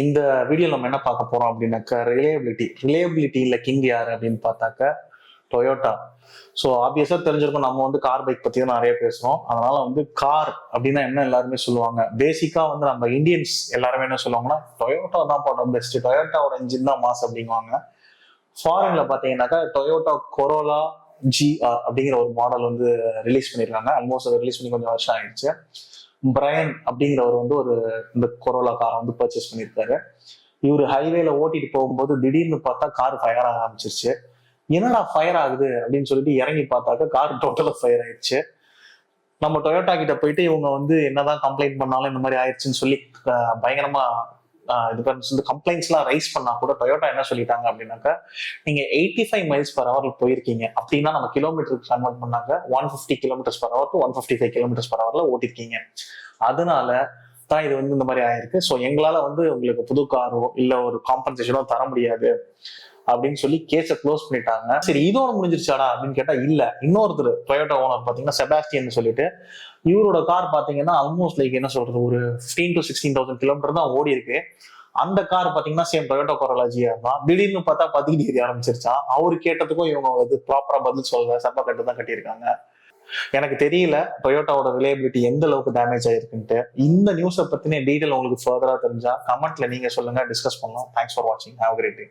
இந்த வீடியோ நம்ம என்ன பார்க்க போறோம் அப்படின்னாக்கா ரிலேபிலிட்டி ரிலையபிலிட்டி கிங் யார் அப்படின்னு பார்த்தாக்க டொயோட்டா ஸோ ஆப்வியஸாக தெரிஞ்சிருக்கும் நம்ம வந்து கார் பைக் பற்றி தான் நிறைய பேசுகிறோம் அதனால வந்து கார் அப்படின்னா என்ன எல்லாருமே சொல்லுவாங்க? பேசிக்காக வந்து நம்ம இந்தியன்ஸ் எல்லாருமே என்ன சொல்லுவாங்கன்னா டொயோட்டா தான் போட்ட பெஸ்ட் டொயோட்டாவோட இன்ஜின் தான் மாஸ் அப்படிங்குவாங்க. ஃபாரின்ல பார்த்தீங்கன்னாக்கா டொயோட்டா கொரோலா ஜிஆர் அப்படிங்கிற ஒரு மாடல் வந்து ரிலீஸ் பண்ணியிருக்காங்க ஆல்மோஸ்ட் அதை ரிலீஸ் பண்ணி கொஞ்சம் வருஷம் ஆயிடுச்சு. பிரையன் அப்படிங்கிறவர் வந்து ஒரு இந்த கொரோலா காரை வந்து பர்ச்சேஸ் பண்ணியிருக்காரு. இவர் ஹைவேல ஓட்டிட்டு போகும்போது திடீர்னு பார்த்தா கார் ஃபயர் ஆக ஆரம்பிச்சிருச்சு. என்னடா ஃபயர் ஆகுது அப்படின்னு சொல்லிட்டு இறங்கி பார்த்தாக்க கார் டோட்டலா ஃபயர் ஆயிடுச்சு. நம்ம டொயோட்டா கிட்ட போயிட்டு இவங்க வந்து என்னதான் கம்ப்ளைண்ட் பண்ணாலும் இந்த மாதிரி ஆயிடுச்சுன்னு சொல்லி பயங்கரமா இது பண்ணி கம்ப்ளைண்ட்ஸ்லாம் ரைஸ் பண்ணா கூட டொயோட்டா என்ன சொல்லிட்டாங்க அப்படின்னாக்கா நீங்க எயிட்டி ஃபைவ் மைல்ஸ் பர் ஹவர்ல போயிருக்கீங்க. அப்படின்னா நம்ம கிலோமீட்டருக்கு கன்வெர்ட் பண்ணாங்க one fifty kilometres per hour to one fifty five kilometres per ஹவர்ல ஓட்டிருக்கீங்க. அதனால தான் இது வந்து இந்த மாதிரி ஆயிருக்கு. ஸோ எங்களால வந்து உங்களுக்கு புது காரோ இல்லை ஒரு காம்பன்சேஷனோ தர முடியாது. அப்படின்னு சொல்லி கேஸை க்ளோஸ் பண்ணிட்டாங்க. சரி இதோட முடிஞ்சிருச்சாடா அப்படின்னு கேட்டா இல்ல. இன்னொருத்தர் டொயோட்டா ஓனர் பாத்தீங்கன்னா செபாஸ்டியன் சொல்லிட்டு இவரோட கார் பாத்தீங்கன்னா ஆல்மோஸ்ட் லைக் என்ன சொல்றது ஒரு fifteen to sixteen thousand kilometre தான் ஓடி இருக்கு. அந்த கார் பாத்தீங்கன்னா சேம் டொயோட்டோ கொரோலா இருந்தான் திடீர்னு பார்த்தா பத்து டிகிரி ஆரம்பிச்சிருச்சான் அவரு கேட்டதுக்கும் இவங்க வந்து ப்ராப்பரா பதில் சொல்ல சப்பா கட்டு தான் கட்டியிருக்காங்க. எனக்கு தெரியல டொயோட்டாவோட ரிலையபிலிட்டி எந்த அளவுக்கு டேமேஜ் ஆயிருக்குன்ட்டு. இந்த நியூஸை பத்தின டீட்டெயில் உங்களுக்கு ஃபர்தரா தெரிஞ்சா கமெண்ட்ல நீங்க சொல்லுங்க டிஸ்கஸ் பண்ணலாம் தேங்க்ஸ் ஃபார் வாட்சிங் ஹேவ் கிரேட் டே